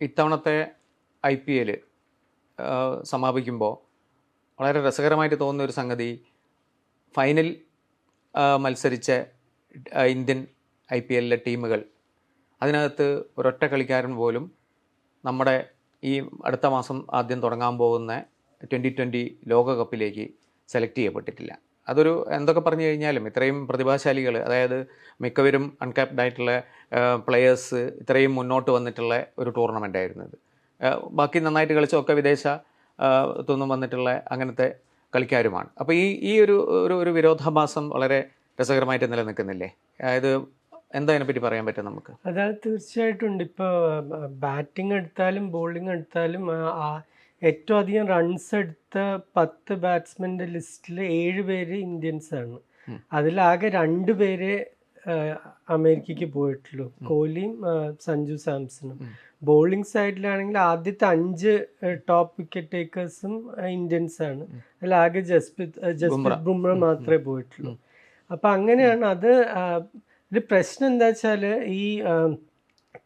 ഇത്തവണത്തെ I P L സമാപിക്കുമ്പോൾ വളരെ രസകരമായിട്ട് തോന്നുന്ന ഒരു സംഗതി ഫൈനൽ മത്സരിച്ച ഇന്ത്യൻ ഐ പി എല്ലിലെ ടീമുകൾ അതിനകത്ത് ഒരൊറ്റ കളിക്കാരൻ പോലും നമ്മുടെ ഈ അടുത്ത മാസം ആദ്യം തുടങ്ങാൻ പോകുന്ന ട്വന്റി ട്വന്റി ലോകകപ്പിലേക്ക് സെലക്ട് ചെയ്യപ്പെട്ടിട്ടില്ല. അതൊരു എന്തൊക്കെ പറഞ്ഞു കഴിഞ്ഞാലും ഇത്രയും പ്രതിഭാശാലികൾ അതായത് മിക്കവരും അൺകാപ്ഡ് ആയിട്ടുള്ള പ്ലെയേഴ്സ് ഇത്രയും മുന്നോട്ട് വന്നിട്ടുള്ള ഒരു ടൂർണമെന്റ് ആയിരുന്നു ഇത്. ബാക്കി നന്നായിട്ട് കളിച്ചൊക്കെ വിദേശ തൊന്നും വന്നിട്ടുള്ള അങ്ങനത്തെ കളിക്കാരുമാണ്. അപ്പോൾ ഈ ഈ ഒരു ഒരു വിരോധാഭാസം വളരെ രസകരമായിട്ട് നിലനിൽക്കുന്നില്ലേ? അതായത് എന്താ അതിനെപ്പറ്റി പറയാൻ പറ്റും നമുക്ക്? അതായത് തീർച്ചയായിട്ടും ഉണ്ട്. ഇപ്പോൾ ബാറ്റിംഗ് എടുത്താലും ബോളിംഗ് എടുത്താലും ഏറ്റവും അധികം റൺസ് എടുത്ത പത്ത് ബാറ്റ്സ്മാന്റെ ലിസ്റ്റിൽ ഏഴ് പേര് ഇന്ത്യൻസ് ആണ്. അതിലാകെ രണ്ട് പേര് അമേരിക്കക്ക് അമേരിക്കയ്ക്ക് പോയിട്ടുള്ളൂ. കോഹ്ലിയും സഞ്ജു സാംസണും. ബോളിംഗ് സൈഡിലാണെങ്കിൽ ആദ്യത്തെ അഞ്ച് ടോപ്പ് വിക്കറ്റ് ടേക്കേഴ്സും ഇന്ത്യൻസ് ആണ്. അതിലാകെ ജസ്പ്രീത് ജസ്പ്രീത് ബുംറ. മാത്രമേ പോയിട്ടുള്ളൂ. അപ്പം അങ്ങനെയാണ് അത് ഒരു പ്രശ്നം എന്താ വെച്ചാൽ ഈ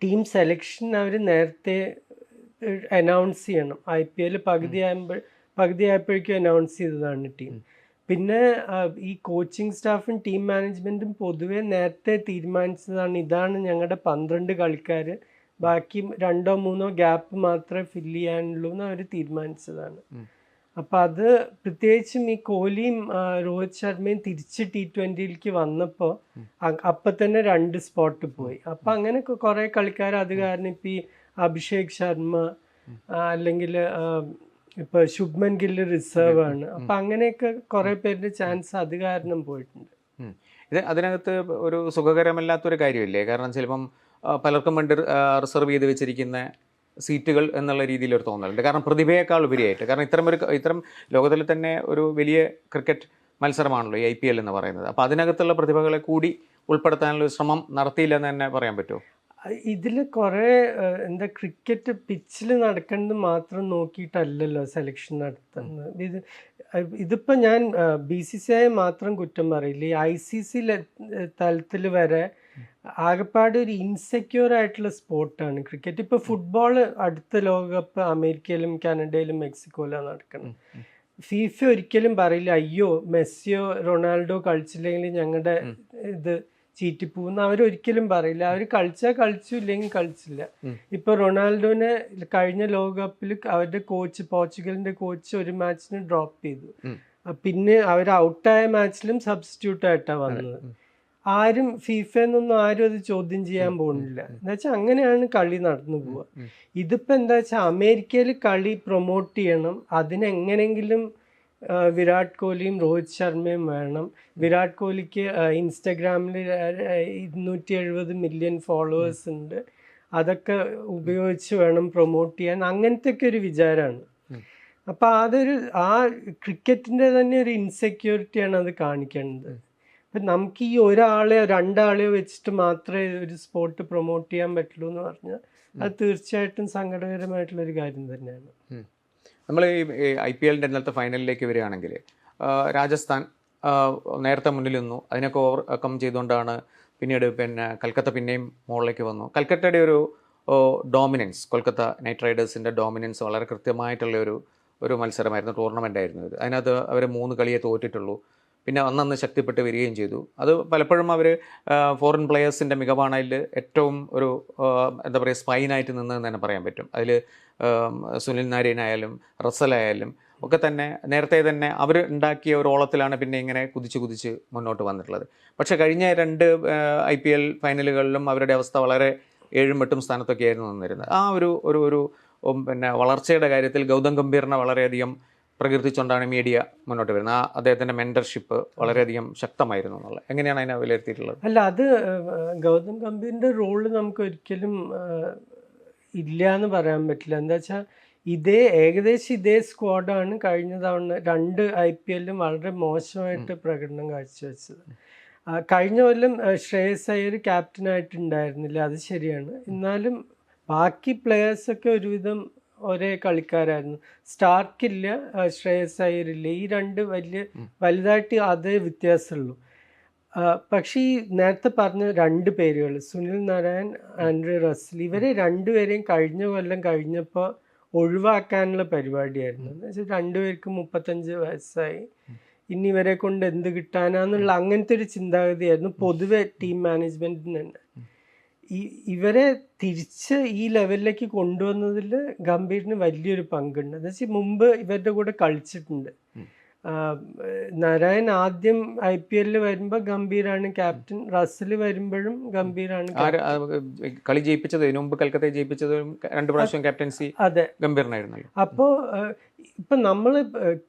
ടീം സെലക്ഷൻ അവർ നേരത്തെ അനൗൺസ് ചെയ്യണം. ഐ പി എൽ പകുതി ആകുമ്പോൾ പകുതി ആയപ്പോഴേക്കും അനൗൺസ് ചെയ്തതാണ് ടീം പിന്നെ ഈ കോച്ചിങ് സ്റ്റാഫും ടീം മാനേജ്മെന്റും പൊതുവെ നേരത്തെ തീരുമാനിച്ചതാണ്. ഇതാണ് ഞങ്ങളുടെ പന്ത്രണ്ട് കളിക്കാർ ബാക്കി രണ്ടോ മൂന്നോ ഗ്യാപ്പ് മാത്രമേ ഫില്ല് ചെയ്യാനുള്ളൂ എന്ന് അവർ തീരുമാനിച്ചതാണ്. അപ്പം അത് പ്രത്യേകിച്ചും ഈ കോഹ്ലിയും രോഹിത് ശർമ്മയും തിരിച്ച് ടി ട്വന്റിയിലേക്ക് വന്നപ്പോൾ അപ്പം തന്നെ രണ്ട് സ്പോട്ട് പോയി. അപ്പം അങ്ങനെ കുറേ കളിക്കാർ അത് കാരണം ഇപ്പം ഈ അഭിഷേക് ശർമ്മ അല്ലെങ്കിൽ ഇപ്പൊ ശുഭ്മൻ ഗില്ല് റിസർവ് ആണ്. അപ്പൊ അങ്ങനെയൊക്കെ കുറെ പേരുടെ ചാൻസ് അത് കാരണം പോയിട്ടുണ്ട്. ഇത് അതിനകത്ത് ഒരു സുഖകരമല്ലാത്തൊരു കാര്യമില്ലേ? കാരണം ചിലപ്പം പലർക്കും വേണ്ടി റിസർവ് ചെയ്ത് വെച്ചിരിക്കുന്ന സീറ്റുകൾ എന്നുള്ള രീതിയിൽ ഒരു തോന്നലുണ്ട്. കാരണം പ്രതിഭയേക്കാൾ ഉപരിയായിട്ട്. കാരണം ഇത്തരം ഒരു ഇത്തരം ലോകത്തിൽ തന്നെ ഒരു വലിയ ക്രിക്കറ്റ് മത്സരമാണല്ലോ ഈ ഐ പി എൽ എന്ന് പറയുന്നത്. അപ്പോൾ അതിനകത്തുള്ള പ്രതിഭകളെ കൂടി ഉൾപ്പെടുത്താനുള്ള ശ്രമം നടത്തിയില്ലെന്ന് തന്നെ പറയാൻ പറ്റുമോ? ഇതിൽ കുറേ എന്താ ക്രിക്കറ്റ് പിച്ചിൽ നടക്കുന്നത് മാത്രം നോക്കിയിട്ടല്ലല്ലോ സെലക്ഷൻ നടത്തുന്നത്. ഇത് ഇതിപ്പോൾ ഞാൻ ബി സി സി ഐ മാത്രം കുറ്റം പറയില്ല. ഈ ഐ സി സി തലത്തിൽ വരെ ആകെപ്പാട് ഒരു ഇൻസെക്യൂർ ആയിട്ടുള്ള സ്പോർട്ടാണ് ക്രിക്കറ്റ്. ഇപ്പോൾ ഫുട്ബോൾ അടുത്ത ലോകകപ്പ് അമേരിക്കയിലും കാനഡയിലും മെക്സിക്കോയിലാണ് നടക്കുന്നത് ഫീഫ ഒരിക്കലും പറയില്ല അയ്യോ മെസ്സിയോ റൊണാൾഡോ കളിച്ചില്ലെങ്കിൽ ഞങ്ങളുടെ ഇത് ചീറ്റിപ്പോകുന്ന അവരൊരിക്കലും പറയില്ല. അവർ കളിച്ചാൽ കളിച്ചു ഇല്ലെങ്കിൽ കളിച്ചില്ല. ഇപ്പൊ റൊണാൾഡോനെ കഴിഞ്ഞ ലോകകപ്പിൽ അവരുടെ കോച്ച് പോർച്ചുഗലിന്റെ കോച്ച് ഒരു മാച്ചിന് ഡ്രോപ്പ് ചെയ്തു. പിന്നെ അവർ ഔട്ടായ മാച്ചിലും സബ്സ്റ്റിറ്റ്യൂട്ട് ആയിട്ടാണ് വന്നത് ആരും ഫീഫ എന്നൊന്നും ആരും അത് ചോദ്യം ചെയ്യാൻ പോകുന്നില്ല. എന്നുവെച്ചാൽ അങ്ങനെയാണ് കളി നടന്നു പോവുക. ഇതിപ്പോ എന്താ വെച്ചാൽ അമേരിക്കയിൽ കളി പ്രൊമോട്ട് ചെയ്യണം. അതിനെങ്ങനെങ്കിലും വിരാട് കോഹ്ലിയും രോഹിത് ശർമ്മയും വേണം. വിരാട് കോഹ്ലിക്ക് ഇൻസ്റ്റഗ്രാമിൽ ഇരുന്നൂറ്റി എഴുപത് മില്യൺ ഫോളോവേഴ്സ് ഉണ്ട്. അതൊക്കെ ഉപയോഗിച്ച് വേണം പ്രൊമോട്ട് ചെയ്യാൻ. അങ്ങനത്തെ ഒക്കെ ഒരു വിചാരമാണ്. അപ്പൊ അതൊരു ആ ക്രിക്കറ്റിന്റെ തന്നെ ഒരു ഇൻസെക്യൂരിറ്റിയാണ് അത് കാണിക്കേണ്ടത്. അപ്പൊ നമുക്ക് ഈ ഒരാളെയോ രണ്ടാളെയോ വെച്ചിട്ട് മാത്രമേ ഒരു സ്പോർട്ട് പ്രൊമോട്ട് ചെയ്യാൻ പറ്റുള്ളൂ എന്ന് പറഞ്ഞാൽ അത് തീർച്ചയായിട്ടും സങ്കടകരമായിട്ടുള്ള ഒരു കാര്യം തന്നെയാണ്. നമ്മൾ ഈ ഐ പി എല്ലിന്റെ ഇന്നലത്തെ ഫൈനലിലേക്ക് വരികയാണെങ്കിൽ രാജസ്ഥാൻ നേരത്തെ മുന്നിൽ നിന്നു. അതിനൊക്കെ ഓവർകം ചെയ്തുകൊണ്ടാണ് പിന്നീട് പിന്നെ കൽക്കത്ത പിന്നെയും മുകളിലേക്ക് വന്നു. കൽക്കത്തയുടെ ഒരു ഡോമിനൻസ് കൊൽക്കത്ത നൈറ്റ് റൈഡേഴ്സിന്റെ ഡോമിനൻസ് വളരെ കൃത്യമായിട്ടുള്ള ഒരു ഒരു മത്സരമായിരുന്നു ടൂർണമെന്റ് ആയിരുന്നു ഇത്. അതിനകത്ത് അവർ മൂന്ന് കളിയെ തോറ്റിട്ടുള്ളൂ. പിന്നെ അന്നന്ന് ശക്തിപ്പെട്ട് വരികയും ചെയ്തു. അത് പലപ്പോഴും അവർ ഫോറിൻ പ്ലെയേഴ്സിന്റെ മികവാണ്. അതിൽ ഏറ്റവും ഒരു എന്താ പറയുക സ്പൈനായിട്ട് നിന്നതെന്ന് തന്നെ പറയാൻ പറ്റും. അതിൽ സുനിൽ നാരീനായാലും റസലായാലും ഒക്കെ തന്നെ നേരത്തെ തന്നെ അവർ ഉണ്ടാക്കിയ ഒരു ഓളത്തിലാണ് പിന്നെ ഇങ്ങനെ കുതിച്ച് കുതിച്ച് മുന്നോട്ട് വന്നിട്ടുള്ളത്. പക്ഷേ കഴിഞ്ഞ രണ്ട് ഐ പി എൽ ഫൈനലുകളിലും അവരുടെ അവസ്ഥ വളരെ ഏഴും എട്ടും സ്ഥാനത്തൊക്കെ ആയിരുന്നു നിന്നിരുന്നത്. ആ ഒരു ഒരു ഒരു പിന്നെ വളർച്ചയുടെ കാര്യത്തിൽ ഗൗതം ഗംഭീറിനെ വളരെയധികം പ്രകീർത്തിച്ചുകൊണ്ടാണ് മീഡിയ മുന്നോട്ട് വരുന്നത്. ആ അദ്ദേഹത്തിന്റെ മെന്റർഷിപ്പ് വളരെയധികം ശക്തമായിരുന്നു എന്നുള്ളത്. എങ്ങനെയാണ് അതിനെ വിലയിരുത്തിയിട്ടുള്ളത്? അല്ല അത് ഗൗതം ഗംഭീറിന്റെ റോൾ നമുക്ക് ഒരിക്കലും ഇല്ല എന്ന് പറയാൻ പറ്റില്ല. എന്താ വെച്ചാൽ ഇതേ ഏകദേശം ഇതേ സ്ക്വാഡാണ് കഴിഞ്ഞ തവണ രണ്ട് ഐ പി എല്ലും വളരെ മോശമായിട്ട് പ്രകടനം കാഴ്ചവെച്ചത്. കഴിഞ്ഞ കൊല്ലം ശ്രേയസ് അയ്യർ ക്യാപ്റ്റനായിട്ടുണ്ടായിരുന്നില്ല അത് ശരിയാണ്. എന്നാലും ബാക്കി പ്ലെയേഴ്സൊക്കെ ഒരുവിധം ഒരേ കളിക്കാരായിരുന്നു. സ്റ്റാർക്കില്ല ശ്രേയസ് അയ്യരില്ല. ഈ രണ്ട് വലിയ വലുതായിട്ട് അതേ വ്യത്യാസമുള്ളൂ. പക്ഷേ ഈ നേരത്തെ പറഞ്ഞ രണ്ട് പേരുകൾ സുനിൽ നാരായൺ ആൻഡ്രി റസ്സൽ ഇവരെ രണ്ടുപേരെയും കഴിഞ്ഞ കൊല്ലം കഴിഞ്ഞപ്പോൾ ഒഴിവാക്കാനുള്ള പരിപാടിയായിരുന്നു. എന്ന് വെച്ചാൽ രണ്ടുപേർക്കും മുപ്പത്തഞ്ച് വയസ്സായി. ഇനി ഇവരെ കൊണ്ട് എന്ത് കിട്ടാനാന്നുള്ള അങ്ങനത്തെ ഒരു ചിന്താഗതിയായിരുന്നു പൊതുവെ ടീം മാനേജ്മെന്റിന് തന്നെ. ഇവരെ തിരിച്ച് ഈ ലെവലിലേക്ക് കൊണ്ടുവന്നതിൽ ഗംഭീറിന് വലിയൊരു പങ്കുണ്ട്. എന്ന് വെച്ചാൽ മുമ്പ് ഇവരുടെ കൂടെ കളിച്ചിട്ടുണ്ട്. നാരായൺ ആദ്യം ഐ പി എല്ലിൽ വരുമ്പോൾ ഗംഭീറാണ് ക്യാപ്റ്റൻ. റസൽ വരുമ്പോഴും ഗംഭീറാണ് കളി ജയിപ്പിച്ചത് മുമ്പ് കൽക്കത്തയെ ജയിപ്പിച്ചത് രണ്ട് പ്രാവശ്യം ക്യാപ്റ്റൻസി അതെ. ഗംഭീറിനായിരുന്നു അപ്പോൾ ഇപ്പൊ നമ്മൾ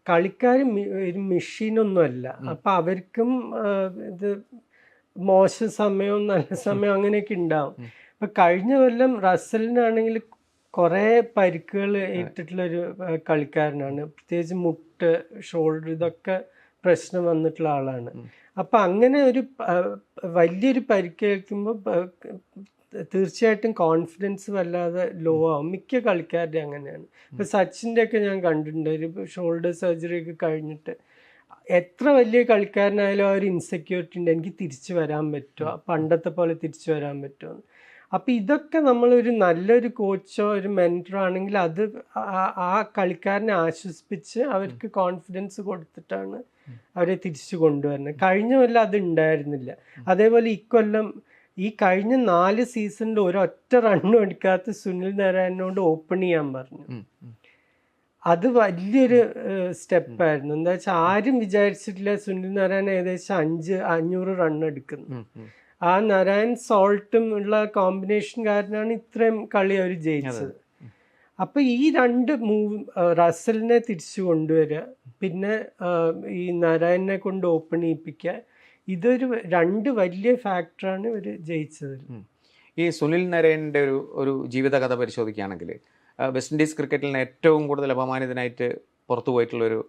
കളിക്കാർ ഒരു മെഷീനൊന്നും അല്ല അപ്പൊ അവർക്കും ഇത് മോശം സമയവും നല്ല സമയവും അങ്ങനെയൊക്കെ ഉണ്ടാവും. ഇപ്പൊ കഴിഞ്ഞ കൊല്ലം റസലിനാണെങ്കിൽ കുറെ പരിക്കുകൾ ഏറ്റിട്ടുള്ള ഒരു കളിക്കാരനാണ്. പ്രത്യേകിച്ച് മുട്ട് ഷോൾഡർ ഇതൊക്കെ പ്രശ്നം വന്നിട്ടുള്ള ആളാണ്. അപ്പൊ അങ്ങനെ ഒരു വലിയൊരു പരിക്കേൽക്കുമ്പോൾ തീർച്ചയായിട്ടും കോൺഫിഡൻസ് വല്ലാതെ ലോ ആവും. മിക്ക കളിക്കാരുടെ അങ്ങനെയാണ്. ഇപ്പൊ സച്ചിന്റെ ഒക്കെ ഞാൻ കണ്ടിട്ടുണ്ട്. ഒരു ഷോൾഡർ സർജറി ഒക്കെ കഴിഞ്ഞിട്ട് എത്ര വലിയ കളിക്കാരനായാലും ആ ഒരു ഇൻസെക്യൂരിറ്റി ഉണ്ട്. എനിക്ക് തിരിച്ചു വരാൻ പറ്റുമോ? പണ്ടത്തെ പോലെ തിരിച്ചു വരാൻ പറ്റുമോ? അപ്പൊ ഇതൊക്കെ നമ്മളൊരു നല്ലൊരു കോച്ചോ ഒരു മെന്ററോ ആണെങ്കിൽ അത് ആ- കളിക്കാരനെ ആശ്വസിപ്പിച്ച് അവർക്ക് കോൺഫിഡൻസ് കൊടുത്തിട്ടാണ് അവരെ തിരിച്ചു കൊണ്ടുവരുന്നത്. കഴിഞ്ഞ കൊല്ലം അത് ഉണ്ടായിരുന്നില്ല. അതേപോലെ ഇക്കൊല്ലം ഈ കഴിഞ്ഞ നാല് സീസണിൽ ഒരൊറ്റ റണ്ണും എടുക്കാത്ത സുനിൽ നാരായണനോട് ഓപ്പൺ ചെയ്യാൻ പറഞ്ഞു. അത് വലിയൊരു സ്റ്റെപ്പായിരുന്നു. എന്താ വെച്ചാൽ ആരും വിചാരിച്ചിട്ടില്ല സുനിൽ നാരായണൻ ഏകദേശം അഞ്ച് അഞ്ഞൂറ് റൺ എടുക്കുന്നു. ആ നാരായൺ സോൾട്ടും ഉള്ള കോമ്പിനേഷൻ കാരനാണ് ഇത്രയും കളി അവർ ജയിച്ചത്. അപ്പൊ ഈ രണ്ട് മൂവ് റസലിനെ തിരിച്ചു കൊണ്ടുവരിക പിന്നെ ഈ നാരായണനെ കൊണ്ട് ഓപ്പൺ ചെയ്യിപ്പിക്കുക ഇതൊരു രണ്ട് വലിയ ഫാക്ടറാണ് ഇവർ ജയിച്ചത് ഈ സുനിൽ നരേന്റെ ഒരു ഒരു ജീവിതകഥ പരിശോധിക്കുകയാണെങ്കിൽ വെസ്റ്റ് ഇൻഡീസ് ക്രിക്കറ്റിൽ ഏറ്റവും കൂടുതൽ അപമാനിതനായിട്ട് പുറത്തു പോയിട്ടുള്ളൊരു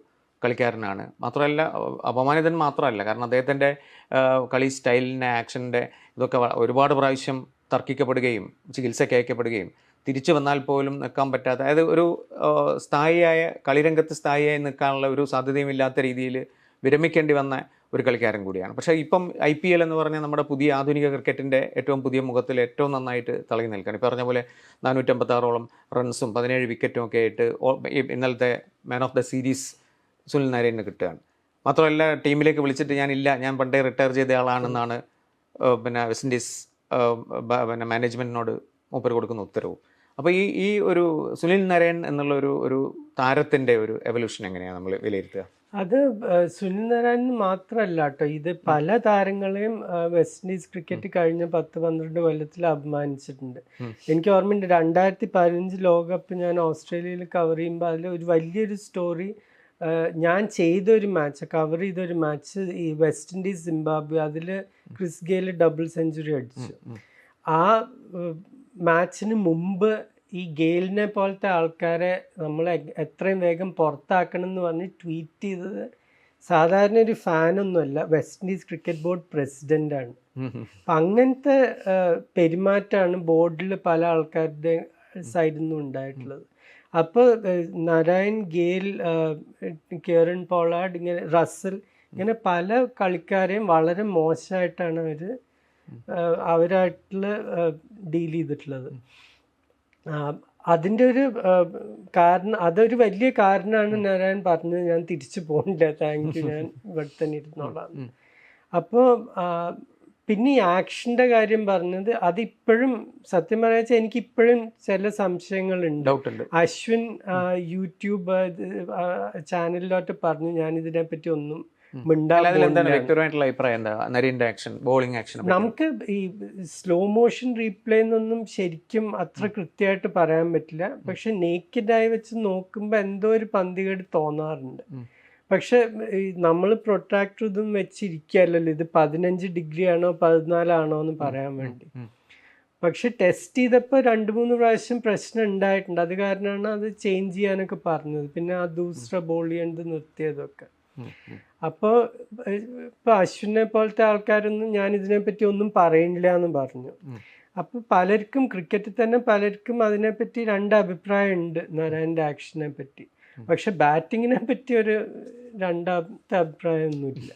കളിക്കാരനാണ്. മാത്രമല്ല അപമാനിതൻ മാത്രമല്ല കാരണം അദ്ദേഹത്തിന്റെ കളി സ്റ്റൈലിന്റെ ആക്ഷന്റെ ഇതൊക്കെ ഒരുപാട് പ്രാവശ്യം തർക്കിക്കപ്പെടുകയും ചികിത്സയ്ക്ക് അയക്കപ്പെടുകയും തിരിച്ചു വന്നാൽ പോലും നിൽക്കാൻ പറ്റാത്ത അതായത് ഒരു സ്ഥായിയായ കളിരംഗത്ത് സ്ഥായിയായി നിൽക്കാനുള്ള ഒരു സാധ്യതയുമില്ലാത്ത രീതിയിൽ വിരമിക്കേണ്ടി വന്ന ഒരു കളിക്കാരൻ കൂടിയാണ്. പക്ഷേ ഇപ്പം ഐ പി എൽ എന്ന് പറഞ്ഞാൽ നമ്മുടെ പുതിയ ആധുനിക ക്രിക്കറ്റിന്റെ ഏറ്റവും പുതിയ മുഖത്തിൽ ഏറ്റവും നന്നായിട്ട് തിളങ്ങി നിൽക്കുകയാണ്. ഈ പറഞ്ഞ പോലെ നാനൂറ്റമ്പത്താറോളം റൺസും പതിനേഴ് വിക്കറ്റും ഒക്കെ ആയിട്ട് ഇന്നലത്തെ man of the series Sunil നാരായണിന് കിട്ടുകയാണ്. മാത്രമല്ല ടീമിലേക്ക് വിളിച്ചിട്ട് ഞാനില്ല ഞാൻ പണ്ടേ റിട്ടയർ ചെയ്ത ആളാണെന്നാണ് പിന്നെ വെസ്റ്റ് ഇൻഡീസ് പിന്നെ മാനേജ്മെന്റിനോട് മൂപ്പർ കൊടുക്കുന്ന ഉത്തരവും. അപ്പോൾ ഈ ഈ ഒരു സുനിൽ നരയൻ എന്നുള്ള ഒരു ഒരു താരത്തിന്റെ ഒരു എവല്യൂഷൻ എങ്ങനെയാണ് നമ്മൾ വിലയിരുത്തുക? അത് സുനിൽ നാരായണൻ മാത്രമല്ല കേട്ടോ. ഇത് പല താരങ്ങളെയും വെസ്റ്റ് ഇൻഡീസ് ക്രിക്കറ്റ് കഴിഞ്ഞ പത്ത് പന്ത്രണ്ട് കൊല്ലത്തിൽ അപമാനിച്ചിട്ടുണ്ട്. എനിക്ക് ഓർമ്മയുണ്ട് രണ്ടായിരത്തി പതിനഞ്ച് ലോകകപ്പ് ഞാൻ ഓസ്ട്രേലിയയിൽ കവർ ചെയ്യുമ്പോൾ അതിൽ ഒരു വലിയൊരു സ്റ്റോറി ഞാൻ ചെയ്തൊരു മാച്ച് കവർ ചെയ്തൊരു മാച്ച് ഈ വെസ്റ്റ് ഇൻഡീസ് സിംബാബ്വെ അതിൽ ക്രിസ് ഗെയിൽ ഡബിൾ സെഞ്ചുറി അടിച്ചു. ആ മാച്ചിന് മുമ്പ് ഈ ഗെയിലിനെ പോലത്തെ ആൾക്കാരെ നമ്മൾ എത്രയും വേഗം പുറത്താക്കണം എന്ന് പറഞ്ഞ് ട്വീറ്റ് ചെയ്തത് സാധാരണ ഒരു ഫാനൊന്നുമല്ല. വെസ്റ്റ് ഇൻഡീസ് ക്രിക്കറ്റ് ബോർഡ് പ്രസിഡന്റാണ്. അപ്പം അങ്ങനത്തെ പെരുമാറ്റമാണ് ബോർഡിൽ പല ആൾക്കാരുടെ സൈഡിൽ നിന്നും ഉണ്ടായിട്ടുള്ളത് അപ്പോൾ നാരായൺ ഗെയിൽ ആ, പോളാഡ് ഇങ്ങനെ റസൽ ഇങ്ങനെ പല കളിക്കാരെയും വളരെ മോശമായിട്ടാണ് അവർ അവരായിട്ടുള്ള ഡീൽ ചെയ്തിട്ടുള്ളത്. അതിന്റെ ഒരു കാരണം അതൊരു വലിയ കാരണമാണ് നാരായൺ പറഞ്ഞത്. ഞാൻ തിരിച്ചു പോകണ്ട താങ്ക് യു ഞാൻ ഇവിടെ തന്നെ ഇരുന്നോളാം. അപ്പോൾ പിന്നെ ഈ ആക്ഷന്റെ കാര്യം പറഞ്ഞത് അതിപ്പോഴും സത്യം പറയാച്ചാൽ എനിക്ക് ഇപ്പോഴും ചില സംശയങ്ങളുണ്ട്. അശ്വിൻ യൂട്യൂബ് ചാനലിലോട്ട് പറഞ്ഞു. ഞാൻ ഇതിനെപ്പറ്റി ഒന്നും അഭിപ്രായം? എന്താ ആക്ഷൻ ബോളിംഗ് ആക്ഷൻ നമുക്ക് ഈ സ്ലോ മോഷൻ റീപ്ലേ എന്നൊന്നും ശരിക്കും അത്ര കൃത്യമായിട്ട് പറയാൻ പറ്റില്ല. പക്ഷെ നേക്കിഡായി വെച്ച് നോക്കുമ്പോൾ എന്തോ ഒരു പന്തികേട് തോന്നാറുണ്ട്. പക്ഷെ നമ്മൾ പ്രൊട്രാക്ടർ ഇതും വെച്ചിരിക്കുകയല്ലല്ലോ. ഇത് പതിനഞ്ച് ഡിഗ്രി ആണോ പതിനാലാണോ എന്ന് പറയാൻ വേണ്ടി. പക്ഷെ ടെസ്റ്റ് ചെയ്തപ്പോൾ രണ്ട് മൂന്ന് പ്രാവശ്യം പ്രശ്നം ഉണ്ടായിട്ടുണ്ട്. അത് കാരണമാണ് അത് ചേഞ്ച് ചെയ്യാനൊക്കെ പറഞ്ഞത്. പിന്നെ ആ ദൂസ്ര ബോൾ ചെയ്യേണ്ടത് നിർത്തിയതൊക്കെ. അപ്പോൾ ഇപ്പോൾ അശ്വിനെ പോലത്തെ ആൾക്കാരൊന്നും ഞാൻ ഇതിനെപ്പറ്റി ഒന്നും പറയില്ല എന്ന് പറഞ്ഞു. അപ്പോൾ പലർക്കും ക്രിക്കറ്റിൽ തന്നെ പലർക്കും അതിനെപ്പറ്റി രണ്ട് അഭിപ്രായം ഉണ്ട് നാരായണന്റെ ആക്ഷനെ പറ്റി. പക്ഷെ ബാറ്റിങ്ങിനെ പറ്റി ഒരു രണ്ടാമത്തെ അഭിപ്രായമൊന്നുമില്ല.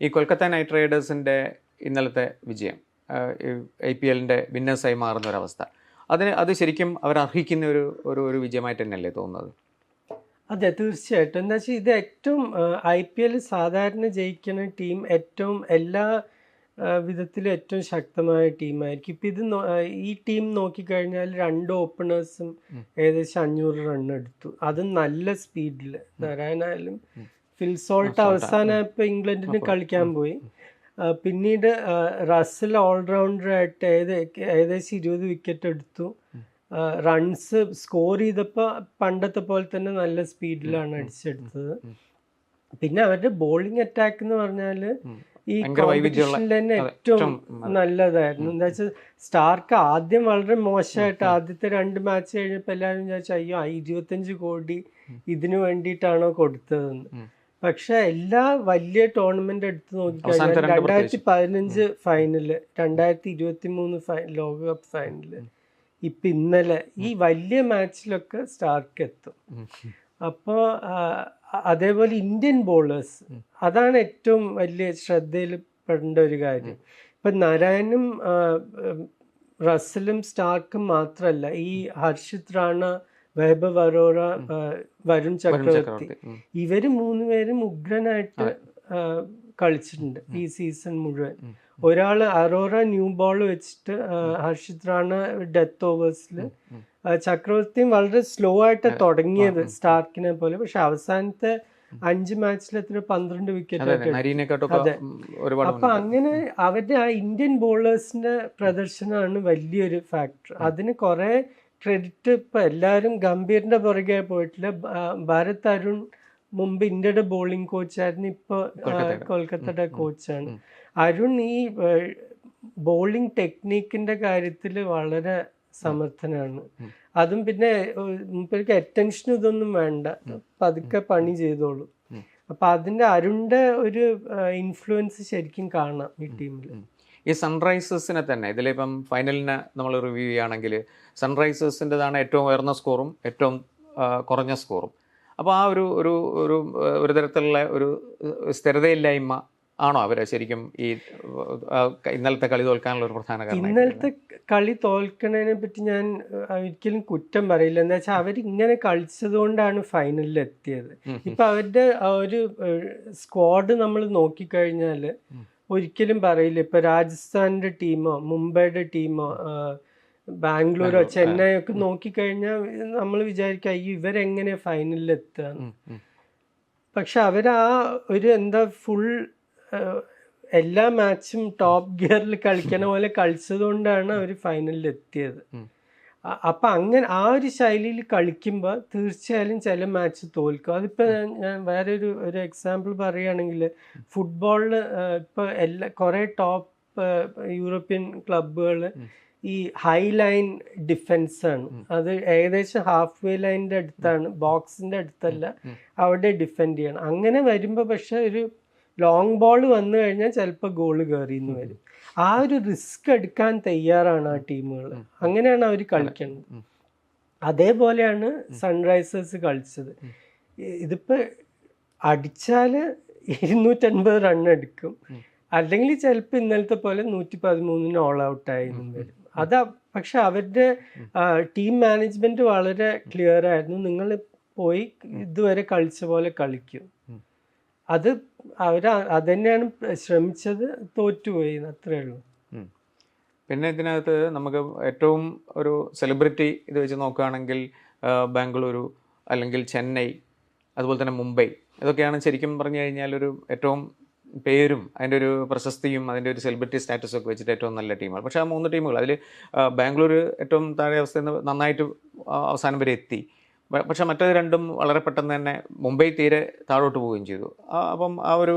ഈ കൊൽക്കത്ത നൈറ്റ് റൈഡേഴ്സിന്റെ ഇന്നലത്തെ വിജയം ഐ പി എല്ലിന്റെ വിന്നേഴ്സായി മാറുന്ന ഒരവസ്ഥ അതിന് അത് ശരിക്കും അവർ അർഹിക്കുന്ന ഒരു ഒരു ഒരു വിജയമായിട്ട് തന്നെയല്ലേ തോന്നുന്നത്? അതെ തീർച്ചയായിട്ടും. എന്താ വെച്ചാൽ ഇത് ഏറ്റവും ഐ പി എൽ സാധാരണ ജയിക്കുന്ന ടീം ഏറ്റവും എല്ലാ വിധത്തിലും ഏറ്റവും ശക്തമായ ടീമായിരിക്കും. ഇപ്പം ഇത് ഈ ടീം നോക്കിക്കഴിഞ്ഞാൽ രണ്ട് ഓപ്പണേഴ്സും ഏകദേശം അഞ്ഞൂറ് റൺ എടുത്തു. അത് നല്ല സ്പീഡിൽ നാരായണായാലും ഫിൽസോൾട്ട് അവസാനം ഇപ്പം ഇംഗ്ലണ്ടിന് കളിക്കാൻ പോയി. പിന്നീട് റസ്സൽ റസൽ ഓൾറൗണ്ടറായിട്ട് ഏത് ഏകദേശം ഇരുപത് വിക്കറ്റ് എടുത്തു. റൺസ് സ്കോർ ചെയ്തപ്പോൾ പണ്ടത്തെ പോലെ തന്നെ നല്ല സ്പീഡിലാണ് അടിച്ചെടുത്തത്. പിന്നെ അവരുടെ ബോളിംഗ് അറ്റാക്ക് എന്ന് പറഞ്ഞാൽ ഈ കോമ്പറ്റീഷനിൽ തന്നെ ഏറ്റവും നല്ലതായിരുന്നു. എന്താ വെച്ചാൽ സ്റ്റാർക്ക് ആദ്യം വളരെ മോശമായിട്ട് ആദ്യത്തെ രണ്ട് മാച്ച് കഴിഞ്ഞപ്പോൾ എല്ലാവരും വിചാരിച്ചു അയ്യോ ഇരുപത്തഞ്ച് കോടി ഇതിനു വേണ്ടിയിട്ടാണോ കൊടുത്തതെന്ന്. പക്ഷെ എല്ലാ വലിയ ടൂർണമെന്റ് എടുത്ത് നോക്കിക്കഴിഞ്ഞാൽ രണ്ടായിരത്തി പതിനഞ്ച് ഫൈനൽ രണ്ടായിരത്തി ഇരുപത്തി മൂന്ന് ലോകകപ്പ് ഫൈനൽ ഇപ്പൊ ഇന്നലെ ഈ വലിയ മാച്ചിലൊക്കെ സ്റ്റാർക്ക് എത്തും. അപ്പോൾ അതേപോലെ ഇന്ത്യൻ ബോളേഴ്സ് അതാണ് ഏറ്റവും വലിയ ശ്രദ്ധയിൽ പെടേണ്ട ഒരു കാര്യം. ഇപ്പൊ നാരായണും റസലും സ്റ്റാർക്കും മാത്രമല്ല ഈ ഹർഷിത് റാണ വൈഭവ് അറോറ വരുൺ ചക്രവർത്തി. ഇവർ മൂന്നുപേരും ഉഗ്രനായിട്ട് കളിച്ചിട്ടുണ്ട് ഈ സീസൺ മുഴുവൻ. ഒരാൾ അറോറ ന്യൂ ബോൾ വെച്ചിട്ട് ഹർഷിത് റാണ ഡെത്ത് ഓവേഴ്സിൽ ചക്രവർത്തിയും വളരെ സ്ലോ ആയിട്ട് തുടങ്ങിയത് സ്റ്റാർക്കിനെ പോലെ. പക്ഷെ അവസാനത്തെ അഞ്ച് മാച്ചിൽ എത്ര? പന്ത്രണ്ട് വിക്കറ്റ് അതെ അപ്പൊ അങ്ങനെ അവരുടെ ആ ഇന്ത്യൻ ബോളേഴ്സിന്റെ പ്രദർശനമാണ് വലിയൊരു ഫാക്ടർ. അതിന് കുറെ ക്രെഡിറ്റ് ഇപ്പൊ എല്ലാരും ഗംഭീറിന്റെ പുറകെ പോയിട്ടില്ല. ഭാരത് അരുൺ മുമ്പ് ഇന്ത്യയുടെ ബോളിംഗ് കോച്ചായിരുന്നു ഇപ്പൊ കൊൽക്കത്തയുടെ. കോച്ചാണ്. അരുൺ ഈ ബോളിംഗ് ടെക്നീക്കിന്റെ കാര്യത്തിൽ വളരെ സമർത്ഥനാണ്. അതും പിന്നെ മുമ്പേക്ക് അറ്റൻഷൻ ഇതൊന്നും വേണ്ട. പതുക്കെ പണി ചെയ്തോളൂ. അപ്പൊ അതിന്റെ അരുണിന്റെ ഒരു ഇൻഫ്ലുവൻസ് ശരിക്കും കാണാം ഈ ടീമിൽ ഈ സൺറൈസേഴ്സിനെ തന്നെ ഇതിലിപ്പം ഫൈനലിനെ നമ്മൾ റിവ്യൂ ചെയ്യുകയാണെങ്കിൽ സൺറൈസേഴ്സിന്റെതാണ് ഏറ്റവും ഉയർന്ന സ്കോറും ഏറ്റവും കുറഞ്ഞ സ്കോറും അപ്പോൾ ആ ഒരു ഒരു ഒരു ഒരു തരത്തിലുള്ള ഒരു സ്ഥിരതയില്ലായ്മ ആണോ അവരെ ശരിക്കും ഈ ഇന്നലത്തെ കളി തോൽക്കാനുള്ള ഒരു പ്രധാന കാരണം ഇന്നലത്തെ കളി തോൽക്കണതിനെ പറ്റി ഞാൻ ഒരിക്കലും കുറ്റം പറയില്ല. എന്താ വെച്ചാൽ അവർ ഇങ്ങനെ കളിച്ചത് കൊണ്ടാണ് ഫൈനലിൽ എത്തിയത്. ഇപ്പൊ അവരുടെ ഒരു സ്ക്വാഡ് നമ്മൾ നോക്കിക്കഴിഞ്ഞാൽ ഒരിക്കലും പറയില്ല. ഇപ്പൊ രാജസ്ഥാന്റെ ടീമോ മുംബൈയുടെ ടീമോ ബാംഗ്ലൂരോ ചെന്നൈ ഒക്കെ നോക്കിക്കഴിഞ്ഞാൽ നമ്മൾ വിചാരിക്കുക അയ്യോ ഇവരെങ്ങനെ ഫൈനലിൽ എത്തുക. പക്ഷെ അവർ ആ ഒരു എന്താ ഫുൾ എല്ലാ മാച്ചും ടോപ്പ് ഗിയറിൽ കളിക്കണ പോലെ കളിച്ചത് കൊണ്ടാണ് അവർ ഫൈനലിൽ എത്തിയത്. അപ്പം അങ്ങനെ ആ ഒരു ശൈലിയിൽ കളിക്കുമ്പോൾ തീർച്ചയായും ചില മാച്ച് തോൽക്കും. അതിപ്പോൾ ഞാൻ- വേറെ ഒരു ഒരു എക്സാമ്പിൾ പറയുകയാണെങ്കിൽ ഫുട്ബോളിൽ ഇപ്പോൾ എല്ലാ കുറേ ടോപ്പ് യൂറോപ്യൻ ക്ലബുകൾ ഈ ഹൈ ലൈൻ ഡിഫൻസ് ആണ്. അത് ഏകദേശം ഹാഫ് വേ ലൈനിന്റെ അടുത്താണ്. ബോക്സിന്റെ അടുത്തല്ല. അവിടെ ഡിഫെൻഡ് ചെയ്യണം. അങ്ങനെ വരുമ്പോൾ പക്ഷേ ഒരു ലോങ് ബോൾ വന്നു കഴിഞ്ഞാൽ ചിലപ്പോൾ ഗോൾ എന്ന് വരും. ആ ഒരു റിസ്ക് എടുക്കാൻ തയ്യാറാണ് ആ ടീമുകൾ അങ്ങനെയാണ് അവർ കളിക്കുന്നത് അതേപോലെയാണ് സൺറൈസേഴ്സ് കളിച്ചത്. ഇതിപ്പോൾ അടിച്ചാൽ ഇരുന്നൂറ്റൻപത് റൺ എടുക്കും. അല്ലെങ്കിൽ ചിലപ്പോൾ ഇന്നലത്തെ പോലെ നൂറ്റി പതിമൂന്നിന് ഓൾ ഔട്ട് ആയിരുന്നു വരും. അതാ പക്ഷെ അവരുടെ ടീം മാനേജ്മെന്റ് വളരെ ക്ലിയർ ആയിരുന്നു. നിങ്ങൾ പോയി ഇതുവരെ കളിച്ച പോലെ കളിക്കും. അത് അവർ അത് തന്നെയാണ് ശ്രമിച്ചത് തോറ്റുപോയി അത്രേ ഉള്ളൂ. പിന്നെ ഇതിനകത്ത് നമുക്ക് ഏറ്റവും ഒരു സെലിബ്രിറ്റി ഇത് വെച്ച് നോക്കുകയാണെങ്കിൽ ബാംഗ്ലൂരു അല്ലെങ്കിൽ ചെന്നൈ അതുപോലെ തന്നെ മുംബൈ ഇതൊക്കെയാണ് ശരിക്കും പറഞ്ഞു കഴിഞ്ഞാൽ ഒരു ഏറ്റവും പേരും അതിന്റെ ഒരു പ്രശസ്തിയും അതിന്റെ ഒരു സെലിബ്രിറ്റി സ്റ്റാറ്റസും ഒക്കെ വെച്ചിട്ട് ഏറ്റവും നല്ല ടീമുകൾ. പക്ഷേ ആ മൂന്ന് ടീമുകൾ അതിൽ ബാംഗ്ലൂർ ഏറ്റവും താഴെ അവസ്ഥയിൽ നിന്ന് നന്നായിട്ട് അവസാനം വരെ എത്തി. പക്ഷെ മറ്റേത് രണ്ടും വളരെ പെട്ടെന്ന് തന്നെ മുംബൈ തീരെ താഴോട്ട് പോവുകയും ചെയ്തു. അപ്പം ആ ഒരു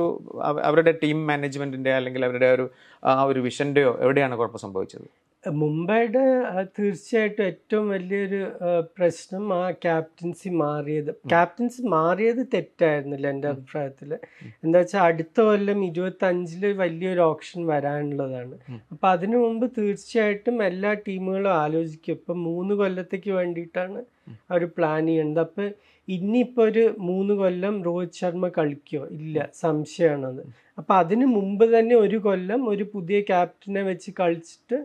അവരുടെ ടീം മാനേജ്മെന്റിന്റെ അല്ലെങ്കിൽ അവരുടെ ഒരു ആ ഒരു വിഷന്റെയോ എവിടെയാണ് കുഴപ്പം സംഭവിച്ചത്? മുംബൈയുടെ തീർച്ചയായിട്ടും ഏറ്റവും വലിയൊരു പ്രശ്നം ആ ക്യാപ്റ്റൻസി മാറിയത്. ക്യാപ്റ്റൻസി മാറിയത് തെറ്റായിരുന്നില്ല എന്റെ അഭിപ്രായത്തിൽ എന്താ വെച്ചാൽ അടുത്ത കൊല്ലം ഇരുപത്തഞ്ചിൽ വലിയൊരു ഓപ്ഷൻ വരാനുള്ളതാണ്. അപ്പോൾ അതിനു മുമ്പ് തീർച്ചയായിട്ടും എല്ലാ ടീമുകളും ആലോചിക്കും. ഇപ്പം മൂന്ന് കൊല്ലത്തേക്ക് വേണ്ടിയിട്ടാണ് അവർ പ്ലാൻ ചെയ്യുന്നത് അപ്പൊ ഇനിയിപ്പോ ഒരു മൂന്ന് കൊല്ലം രോഹിത് ശർമ്മ കളിക്കോ? ഇല്ല സംശയമാണത്. അപ്പൊ അതിന് മുമ്പ് തന്നെ ഒരു കൊല്ലം ഒരു പുതിയ ക്യാപ്റ്റനെ വെച്ച് കളിച്ചിട്ട്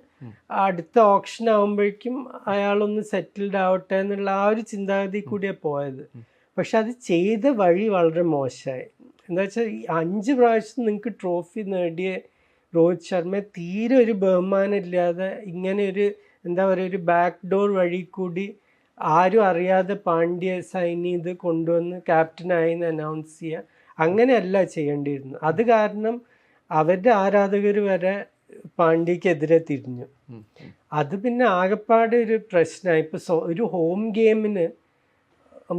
അടുത്ത ഓപ്ഷൻ ആകുമ്പോഴേക്കും അയാളൊന്ന് സെറ്റിൽഡ് ആവട്ടെ എന്നുള്ള ആ ഒരു ചിന്താഗതി കൂടിയാണ് പോയത്. പക്ഷെ അത് ചെയ്ത വഴി വളരെ മോശമായി. എന്താ വെച്ചാൽ ഈ അഞ്ച് പ്രാവശ്യം നിങ്ങൾക്ക് ട്രോഫി നേടിയ രോഹിത് ശർമ്മ തീരെ ഒരു ബഹുമാനം ഇല്ലാതെ ഇങ്ങനെ ഒരു എന്താ പറയുക ഒരു ബാക്ക് ഡോർ വഴി കൂടി ആരും അറിയാതെ പാണ്ഡ്യ സൈൻ ഇത് കൊണ്ടുവന്ന് ക്യാപ്റ്റനായി അനൗൺസ് ചെയ്യുക അങ്ങനെയല്ല ചെയ്യേണ്ടിയിരുന്നു അത് കാരണം അവരുടെ ആരാധകർ വരെ പാണ്ഡ്യക്കെതിരെ തിരിഞ്ഞു. അത് പിന്നെ ആകെപ്പാടെ ഒരു പ്രശ്നമായി ഇപ്പൊ ഒരു ഹോം ഗെയിമിന്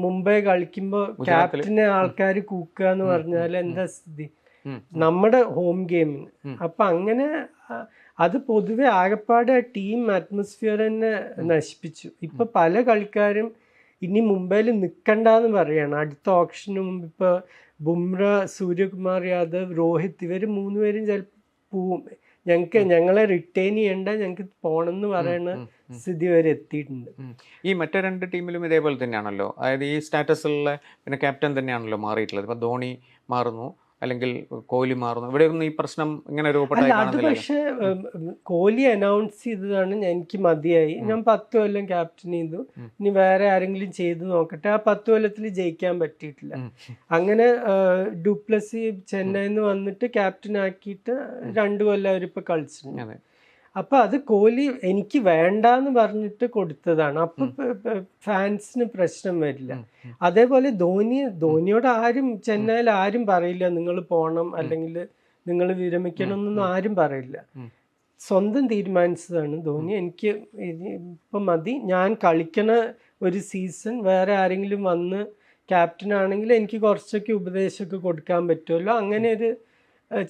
മുംബൈ കളിക്കുമ്പോൾ ക്യാപ്റ്റനെ ആൾക്കാർ കൂക്കുക എന്ന് പറഞ്ഞാൽ എന്താ സ്ഥിതി? നമ്മുടെ ഹോം ഗെയിമിന്. അപ്പൊ അങ്ങനെ അത് പൊതുവെ ആകപ്പാടെ ടീം അറ്റ്മോസ്ഫിയർ തന്നെ നശിപ്പിച്ചു. ഇപ്പൊ പല കളിക്കാരും ഇനി മുംബൈയിൽ നിൽക്കണ്ടെന്ന് പറയാണ്. അടുത്ത ഓപ്ഷന് മുമ്പ് ഇപ്പൊ ബുംറ സൂര്യകുമാർ യാദവ് രോഹിത് ഇവർ മൂന്നുപേരും ചിലപ്പോൾ പോവും. ഞങ്ങൾക്ക് ഞങ്ങളെ റിട്ടേൺ ചെയ്യണ്ട ഞങ്ങൾക്ക് പോണെന്ന് പറയുന്ന സ്ഥിതി വരെ എത്തിയിട്ടുണ്ട്. ഈ മറ്റേ രണ്ട് ടീമിലും ഇതേപോലെ തന്നെയാണല്ലോ. അതായത് ഈ സ്റ്റാറ്റസിലുള്ള പിന്നെ ക്യാപ്റ്റൻ തന്നെയാണല്ലോ മാറിയിട്ടുള്ളത്. ഇപ്പൊ ധോണി മാറുന്നു. അല്ലെങ്കിൽ കോഹ്ലി മാറുന്നു. ഇവിടെ ഒന്നും ഈ പ്രശ്നം ഇങ്ങനെ അത് പക്ഷേ കോഹ്ലി അനൗൺസ് ചെയ്തതാണ് എനിക്ക് മതിയായി. ഞാൻ പത്ത് കൊല്ലം ക്യാപ്റ്റൻ ചെയ്തു. ഇനി വേറെ ആരെങ്കിലും ചെയ്തു നോക്കട്ടെ. ആ പത്ത് കൊല്ലത്തിൽ ജയിക്കാൻ പറ്റിയിട്ടില്ല. അങ്ങനെ ഡുപ്ലസി ചെന്നൈന്ന് വന്നിട്ട് ക്യാപ്റ്റൻ ആക്കിയിട്ട് രണ്ടു കൊല്ലം അവരിപ്പോ കളിച്ചിട്ടുണ്ട്. അപ്പൊ അത് കോഹ്ലി എനിക്ക് വേണ്ട എന്ന് പറഞ്ഞിട്ട് കൊടുത്തതാണ്. അപ്പൊ ഫാൻസിന് പ്രശ്നം വരില്ല. അതേപോലെ ധോനി ധോനിയോട് ആരും ചെന്നൈയിൽ ആരും പറയില്ല. നിങ്ങൾ പോണം അല്ലെങ്കിൽ നിങ്ങൾ വിരമിക്കണം എന്നൊന്നും ആരും പറയില്ല. സ്വന്തം തീരുമാനിച്ചതാണ് ധോനി. എനിക്ക് ഇപ്പൊ മതി. ഞാൻ കളിക്കണ ഒരു സീസൺ വേറെ ആരെങ്കിലും വന്ന് ക്യാപ്റ്റൻ ആണെങ്കിൽ എനിക്ക് കുറച്ചൊക്കെ ഉപദേശമൊക്കെ കൊടുക്കാൻ പറ്റുമല്ലോ. അങ്ങനെ ഒരു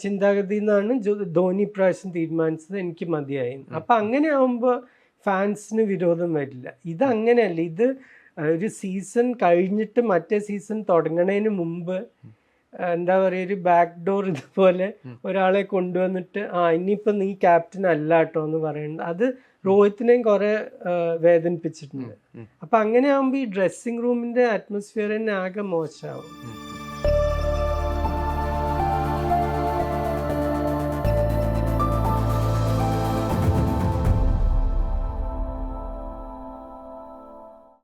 ചിന്താഗതി എന്നാണ് ധോനി ഇപ്രാവശ്യം തീരുമാനിച്ചത്. എനിക്ക് മതിയായി. അപ്പൊ അങ്ങനെ ആവുമ്പോൾ ഫാൻസിന് വിരോധം വരില്ല. ഇത് അങ്ങനെയല്ല ഇത് ഒരു സീസൺ കഴിഞ്ഞിട്ട് മറ്റേ സീസൺ തുടങ്ങണതിന് മുമ്പ് എന്താ പറയുക ഒരു ബാക്ക് ഡോർ ഇതുപോലെ ഒരാളെ കൊണ്ടുവന്നിട്ട് ആ ഇനിയിപ്പോൾ നീ ക്യാപ്റ്റൻ അല്ല കേട്ടോ എന്ന് പറയുന്നത് അത് രോഹിത്തിനെയും കുറെ വേദനിപ്പിച്ചിട്ടുണ്ട്. അപ്പം അങ്ങനെ ആകുമ്പോൾ ഈ ഡ്രസ്സിംഗ് റൂമിന്റെ അറ്റ്മോസ്ഫിയർ തന്നെ ആകെ മോശമാവും.